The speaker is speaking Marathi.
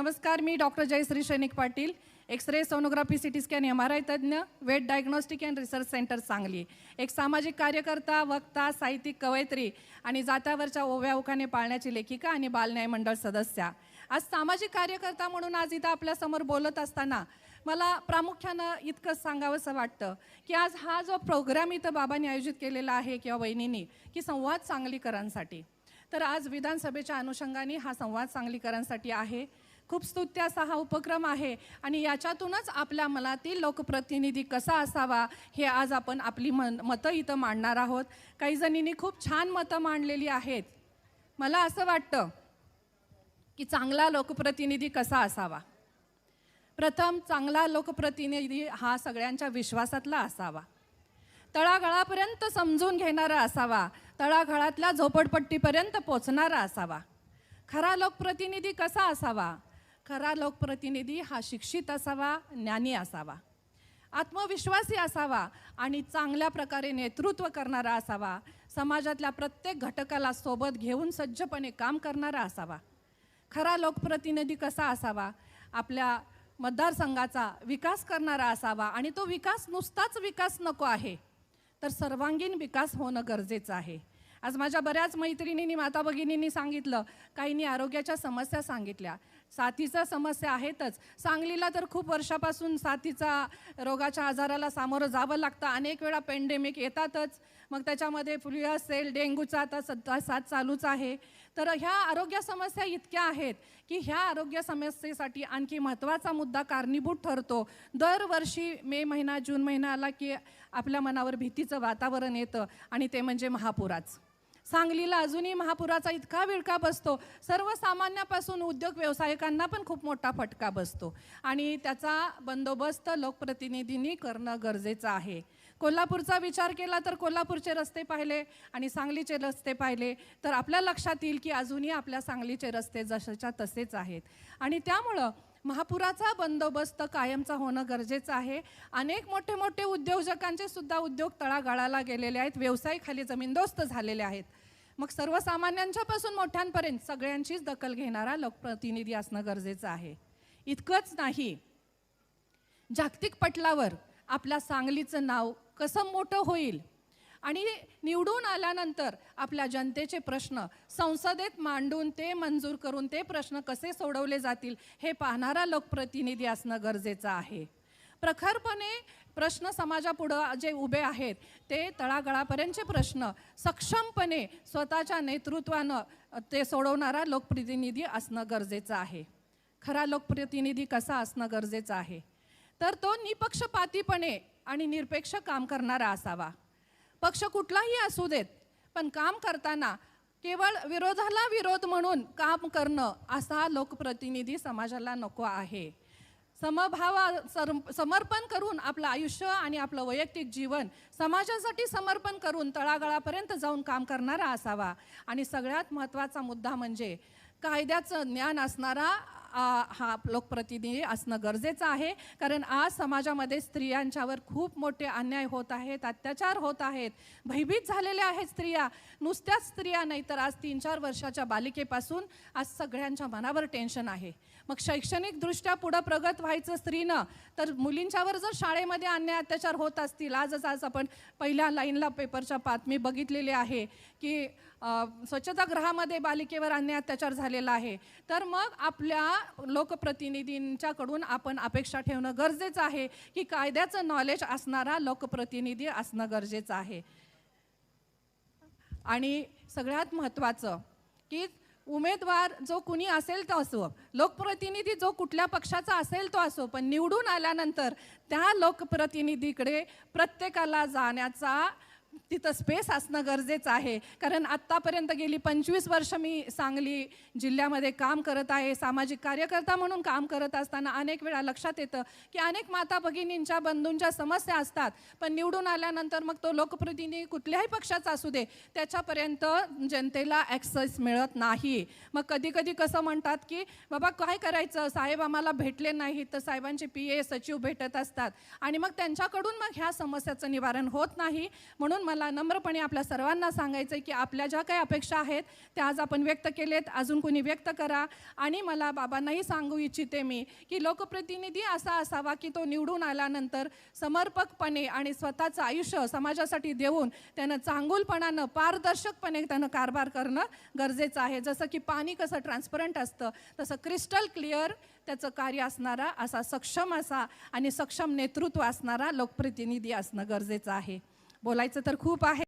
नमस्कार मी doctor Jayashree Sainik Patil. X ray sonography city scan M R I तज्ज्ञ weight diagnostic and research centre Sangli. एक सामाजिक कार्यकर्ता वक्ता साहित्यिक कवयित्री आणि जात्यावरच्या ओव्या उखाणे पाळण्याची लेखिका आणि बालन्याय मंडळ सदस्या. आज सामाजिक कार्यकर्ता म्हणून आज इथं आपल्यासमोर बोलत असताना मला प्रामुख्यानं इतकंच सांगावंसं वाटतं की आज हा जो प्रोग्राम इथं बाबांनी आयोजित केलेला आहे किंवा वहिनींनी की संवाद सांगलीकरांसाठी. तर आज विधानसभेच्या अनुषंगाने हा संवाद सांगलीकरांसाठी आहे. खूप स्तुत्य असा हा उपक्रम आहे. आणि याच्यातूनच आपल्या मनातील लोकप्रतिनिधी कसा असावा हे आज आपण आपली मन मतं इथं मांडणार आहोत. काही जणींनी खूप छान मतं मांडलेली आहेत. मला असं वाटतं की चांगला लोकप्रतिनिधी कसा असावा? प्रथम चांगला लोकप्रतिनिधी हा सगळ्यांच्या विश्वासातला असावा. तळागाळापर्यंत समजून घेणारा असावा. तळागाळातल्या झोपडपट्टीपर्यंत पोचणारा असावा. खरा लोकप्रतिनिधी कसा असावा? खरा लोकप्रतिनिधी हा शिक्षित असावा ज्ञानी असावा. आत्मविश्वासी असावा आणि चांगल्या प्रकारे नेतृत्व करणारा असावा. समाजातल्या प्रत्येक घटकाला सोबत घेऊन सज्जपणे काम करणारा असावा. खरा लोकप्रतिनिधी कसा असावा? आपल्या मतदारसंघाचा विकास करणारा असावा आणि तो विकास नुसताच विकास नको आहे तर सर्वांगीण विकास होणं गरजेचं आहे. आज माझ्या बऱ्याच मैत्रिणींनी माता भगिनींनी सांगितलं काहींनी आरोग्याच्या समस्या सांगितल्या साथीचा समस्या आहेतच. सांगलीला तर खूप वर्षापासून साथीचा रोगाच्या आजाराला सामोरं जावं लागतं. अनेक वेळा पेंडेमिक येतातच. मग त्याच्यामध्ये फ्लू असेल डेंग्यूचा आता सध्या साथ चालूच आहे. तर ह्या आरोग्य समस्या इतक्या आहेत की ह्या आरोग्य समस्येसाठी आणखी महत्त्वाचा मुद्दा कारणीभूत ठरतो. दरवर्षी मे महिना जून महिना आला की आपल्या मनावर भीतीचं वातावरण येतं आणि ते म्हणजे महापुराच. सांगलीला अजूनही महापुराचा इतका विळका बसतो. सर्वसामान्यापासून उद्योग व्यावसायिकांना पण खूप मोठा फटका बसतो. आणि त्याचा बंदोबस्त लोकप्रतिनिधींनी करणं गरजेचं आहे. कोल्हापूरचा विचार केला तर कोल्हापूरचे रस्ते पाहिले आणि सांगलीचे रस्ते पाहिले. तर आपल्या लक्षात येईल की अजूनही आपल्या सांगलीचे रस्ते जशाच्या तसेच आहेत. आणि त्यामुळं महापुराचा बंदोबस्त कायमचा होणं गरजेचं आहे. अनेक मोठे मोठे उद्योजकांचे सुद्धा उद्योग तळागाळाला गेलेले आहेत. व्यवसाय खाली जमीनदोस्त झालेले आहेत. मग सर्वसामान्यांच्यापासून मोठ्यांपर्यंत सगळ्यांचीच दखल घेणारा लोकप्रतिनिधी असणं गरजेचं आहे. इतकंच नाही जागतिक पटलावर आपल्या सांगलीचं नाव कसं मोठं होईल? आणि निवडून आल्यानंतर आपल्या जनतेचे प्रश्न संसदेत मांडून ते मंजूर करून ते प्रश्न कसे सोडवले जातील हे पाहणारा लोकप्रतिनिधी असणं गरजेचं आहे. प्रखरपणे प्रश्न समाजापुढं जे उभे आहेत ते तळागळापर्यंतचे प्रश्न सक्षमपणे स्वतःच्या नेतृत्वानं ते सोडवणारा लोकप्रतिनिधी असणं गरजेचं आहे. खरा लोकप्रतिनिधी कसा असणं गरजेचं आहे? तर तो निपक्षपातीपणे आणि निरपेक्ष काम करणारा असावा. पक्ष कुठलाही असू देत पण काम करताना केवळ विरोधाला विरोध म्हणून काम करणं असा लोकप्रतिनिधी समाजाला नको आहे. समभावा सर समर्पण करून आपलं आयुष्य आणि आपलं वैयक्तिक जीवन समाजासाठी समर्पण करून तळागाळापर्यंत जाऊन काम करणारा असावा. आणि सगळ्यात महत्त्वाचा मुद्दा म्हणजे कायद्याचं ज्ञान असणारा हा लोकप्रतिनिधी असणं गरजेचं आहे. कारण आज समाजामध्ये स्त्रियांच्यावर खूप मोठे अन्याय होत आहेत अत्याचार होत आहेत. भयभीत झालेल्या आहेत स्त्रिया. नुसत्याच स्त्रिया नाही तर आज तीन चार वर्षाच्या बालिकेपासून आज सगळ्यांच्या मनावर टेन्शन आहे. मग शैक्षणिकदृष्ट्या पुढं प्रगत व्हायचं स्त्रीनं तर मुलींच्यावर जर शाळेमध्ये अन्याय अत्याचार होत असतील आजच आज आपण पहिल्या लाईनला पेपरच्या बातमी बघितलेली आहे की स्वच्छतागृहामध्ये बालिकेवर अन्याय अत्याचार झालेला आहे. तर मग आपल्या लोकप्रतिनिधींच्याकडून आपण अपेक्षा ठेवणं गरजेचं आहे की कायद्याचं नॉलेज असणारा लोकप्रतिनिधी असणं गरजेचं आहे. आणि सगळ्यात महत्त्वाचं की उमेदवार जो कुणी असेल तो असो लोकप्रतिनिधी जो कुठल्या पक्षाचा असेल तो असो पण निवडून आल्यानंतर त्या लोकप्रतिनिधीकडे प्रत्येकाला जाण्याचा तिथं स्पेस असणं गरजेचं आहे. कारण आत्तापर्यंत गेली पंचवीस वर्ष मी सांगली जिल्ह्यामध्ये काम करत आहे सामाजिक कार्यकर्ता म्हणून काम करत असताना अनेक वेळा लक्षात येतं की अनेक माता भगिनींच्या बंधूंच्या समस्या असतात. पण निवडून आल्यानंतर मग तो लोकप्रतिनिधी कुठल्याही पक्षाचा असू दे त्याच्यापर्यंत जनतेला ॲक्सेस मिळत नाही. मग कधी कधी कसं म्हणतात की बाबा काय करायचं? साहेब आम्हाला भेटले नाहीत तर साहेबांचे पी ए सचिव भेटत असतात. आणि मग त्यांच्याकडून मग ह्या समस्याचं निवारण होत नाही. म्हणून म्हणून मला नम्रपणे आपल्या सर्वांना सांगायचं आहे की आपल्या ज्या काही अपेक्षा आहेत त्या आज आपण व्यक्त केलेत. अजून कोणी व्यक्त करा. आणि मला बाबांनाही सांगू इच्छिते मी की लोकप्रतिनिधी असा असावा की तो निवडून आल्यानंतर समर्पकपणे आणि स्वतःचं आयुष्य समाजासाठी देऊन त्यानं चांगुलपणानं पारदर्शकपणे त्यानं कारभार करणं गरजेचं आहे. जसं की पाणी कसं ट्रान्सपरंट असतं तसं क्रिस्टल क्लिअर त्याचं कार्य असणारा असा सक्षम असा आणि सक्षम नेतृत्व असणारा लोकप्रतिनिधी असणं गरजेचं आहे. बोलायचं तर खूप आहे.